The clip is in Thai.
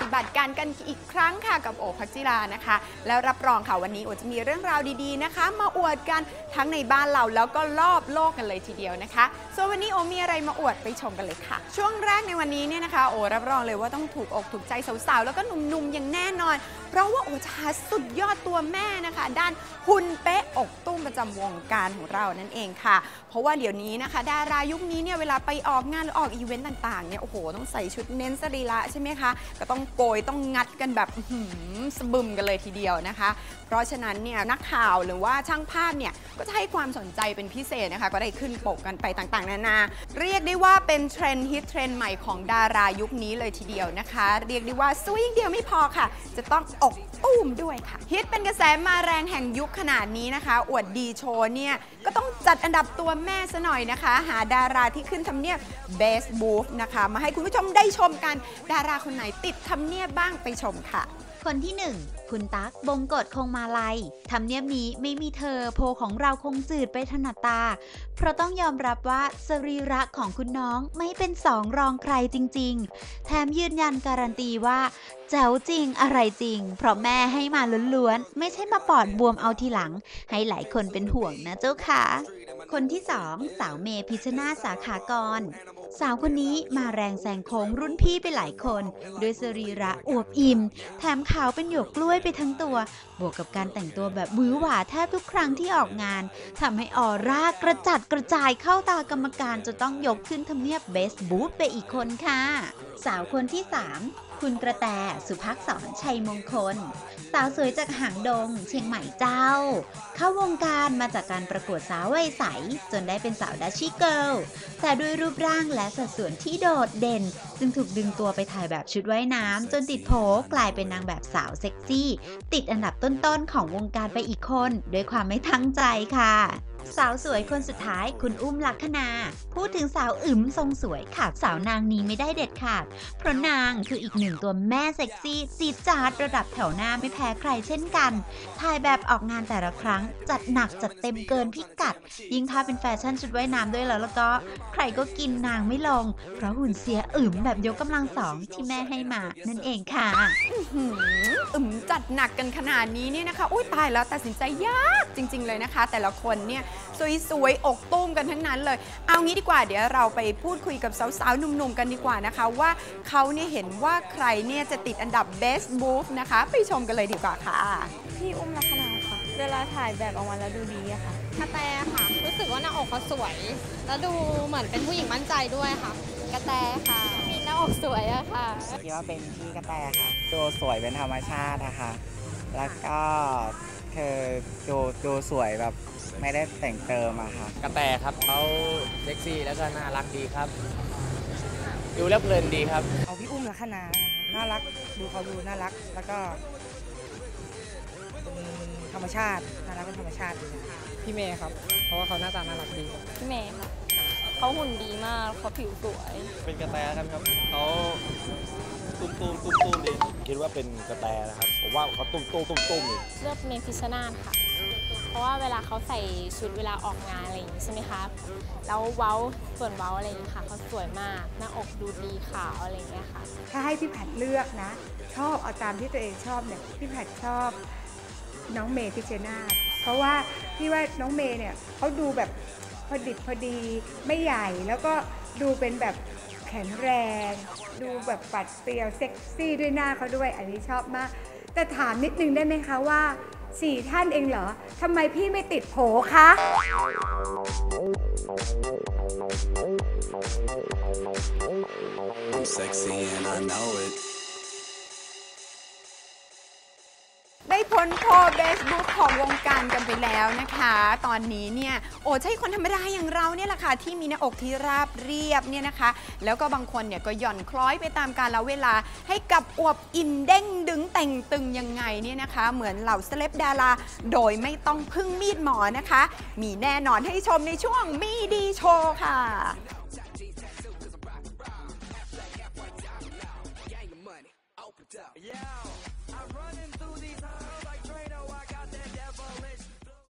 ฏิบัติการกันอีกครั้งค่ะกับโอภักจิรานะคะ แล้วรับรองค่ะวันนี้โอจะมีเรื่องราวดีๆนะคะ มาอวดกันทั้งในบ้านเราแล้วก็รอบโลกกันเลยทีเดียวนะคะส่วนวันนี้โอมีอะไรมาอวดไปชมกันเลยค่ะ ช่วงแรกในวันนี้เนี่ยนะคะ โอรับรองเลยว่าต้องถูกอกถูกใจสาวๆแล้วก็หนุ่มๆอย่างแน่นอน เพราะว่าโอจะหาสุดยอดตัวแม่นะคะ ด้านหุ่นเป๊ะอกตุ้มประจำวงการของเรานั่นเองค่ะ เพราะว่าเดี๋ยวนี้นะคะ ดารายุคนี้เนี่ยเวลาไปออกงานหรือออกอีเวนต์ต่างๆเนี่ยโอ้โหต้องใส่ชุดเน้นสรีระใช่ไหมคะก็ต้องโกยต้องงัดกันแบบหือสบึมกันเลยทีเดียวนะคะ เพราะฉะนั้นเนี่ยนักข่าวหรือว่าช่างภาพเนี่ยก็จะให้ความสนใจเป็นพิเศษนะคะ ก็ได้ขึ้นปกกันไปต่างๆ นานา เรียกได้ว่าเป็นเทรนด์ฮิตเทรนด์ใหม่ของดารายุคนี้เลยทีเดียวนะคะ เรียกได้ว่าสวยอย่งเดียวไม่พอค่ะ จะต้องอกตุ้มด้วยค่ะฮิตเป็นกระแสมาแรงแห่งยุคขนาดนี้นะคะ อวดดีโชว์เนี่ยก็ต้องจัดอันดับตัวแม่ซะหน่อยนะคะ หาดาราที่ขึ้นทำเนียบ Best Move นะคะ มาให้คุณผู้ชมได้ชมกันดาราคนไหนติดททำเนียบบ้างไปชมค่ะ คนที่ 1 คุณตั๊กบงกฎคงมาลัยทำเนียบนี้ไม่มีเธอโพของเราคงจืดไปถนัดตา เพราะต้องยอมรับว่าสรีระของคุณน้องไม่เป็นสองรองใครจริง ๆ แถมยืนยันการันตีว่าแจ๋วจริงอะไรจริง เพราะแม่ให้มาล้วนๆ ไม่ใช่มาปอดบวมเอาทีหลัง ให้หลายคนเป็นห่วงนะเจ้าค่ะ คนที่สองสาวเมพิชนาสาขากร สาวคนนี้มาแรงแซงโค้งรุ่นพี่ไปหลายคนด้วยสรีระอวบอิ่ม แถมขาวเป็นหยวกกล้วยไปทั้งตัว บวกกับการแต่งตัวแบบบื้อหวาแทบทุกครั้งที่ออกงานทำให้ออร่ากระจัดกระจายเข้าตากรรมการจนต้องยกขึ้นทำเนียบเบสบูธไปอีกคนค่ะ สาวคนที่ 3 คุณกระแตสุภักษรชัยมงคล สาวสวยจากหางดง เชียงใหม่เจ้า เข้าวงการมาจากการประกวดสาววัยใส จนได้เป็นสาวดัชชี่เกิลแต่ด้วยรูปร่างและสัดส่วนที่โดดเด่น จึงถูกดึงตัวไปถ่ายแบบชุดว่ายน้ำจนติดโผกลายเป็นนางแบบสาวเซ็กซี่ ติดอันดับต้นๆของวงการไปอีกคน ด้วยความไม่ทั้งใจค่ะ สาวสวยคนสุดท้ายคุณอุ้มลักษณา พูดถึงสาวอึ๋มทรงสวยขาดสาวนางนี้ไม่ได้เด็ดขาด เพราะนางคืออีกหนึ่งตัวแม่เซ็กซี่จีจาดระดับแถวหน้าไม่แพ้ใครเช่นกันถ่ายแบบออกงานแต่ละครั้ง จัดหนักจัดเต็มเกินพิกัด ยิ่งถ้าเป็นแฟชั่นชุดว่ายน้ำด้วยแล้วแล้วก็ ใครก็กินนางไม่ลง เพราะหุ่นเสียอึ๋มแบบยกกำลังสองที่แม่ให้มา นั่นเองค่ะหืมอึมจัดหนักกันขนาดนี้เนี่ยนะคะ อุ้ยตายแล้วตัดสินใจยากจริง ๆ เลยนะคะ แต่ละคนเนี่ยสวยๆอกตุ้มกันทั้งนั้นเลย เอางี้ดีกว่าเดี๋ยวเราไปพูดคุยกับสาวๆหนุ่มๆกันดีกว่านะคะ ว่าเขาเนี่ยเห็นว่าใครเนี่ยจะติดอันดับ best move นะคะ ไปชมกันเลยดีกว่าค่ะ พี่อุ้มลักษณะค่ะ เวลาถ่ายแบบออกมาแล้วดูดีอะค่ะกระแตค่ะ รู้สึกว่าหน้าอกเขาสวย แล้วดูเหมือนเป็นผู้หญิงมั่นใจด้วยค่ะกระแตค่ะ มีหน้าอกสวยอะค่ะคิดว่าเป็นพี่กระแตค่ะดูสวยเป็นธรรมชาตินะคะ แล้วก็เธอ ดูดูสวยแบบไม่ได้แต่งเติมอะค่ะกระแตครับเขาเซ็กซี่แล้วก็น่ารักดีครับ ดูแล้วเพลินดีครับ เอาพี่อุ้มลักษณะน่ารักดูเขาดูน่ารักแล้วก็เป็นธรรมชาติน่ารักเป็นธรรมชาติดีนะพี่เมย์ครับ เพราะว่าเขาหน้าตาน่ารักดี พี่เมย์ค่ะเขาหุ่นดีมากเขาผิวสวย เป็นกระแตกันครับเขาตุ้มตุ้มตุ้มตุ้มดีคิดว่าเป็นกระแตนะครับผมว่าเขาตุ้มตุ้มตุ้มตุ้มดีเลือกเมพิชชนาธค่ะ เพราะว่าเวลาเขาใส่ชุดเวลาออกงานอะไรอย่างนี้ใช่ไหมคะแล้วเว้าส่วนเว้าอะไรอย่างนี้ค่ะเขาสวยมากหน้าอกดูดีขาวอะไรอย่างเงี้ยค่ะถ้าให้พี่แพทย์เลือกนะ ชอบเอาตามที่ตัวเองชอบเนี่ยพี่แพทย์ชอบน้องเมย์พิชชนาเพราะว่าพี่ว่าน้องเมย์เนี่ยเขาดูแบบพอดิบพอดีไม่ใหญ่แล้วก็ดูเป็นแบบแข็งแรง ดูแบบปัดเปรียวเซ็กซี่ด้วยหน้าเขาด้วย อันนี้ชอบมาก แต่ถามนิดนึงได้ไหมคะว่า สี่ท่านเองเหรอ ทำไมพี่ไม่ติดโผคะ I'm sexy and I know it. ได้พ้นโพเบสบุ๊กของวงการกันไปแล้วนะคะ ตอนนี้เนี่ยโอ้ใช่คนธรรมดาอย่างเราเนี่ยแหละค่ะที่มีหน้าอกที่ราบเรียบเนี่ยนะคะ แล้วก็บางคนเนี่ยก็หย่อนคล้อยไปตามกาลเวลา ให้กับอวบอิ่มเด้งดึงแต่งตึงยังไงเนี่ยนะคะ เหมือนเหล่าเซเลบดารา โดยไม่ต้องพึ่งมีดหมอนะคะ มีแน่นอนให้ชมในช่วงมีดีโชว์ค่ะ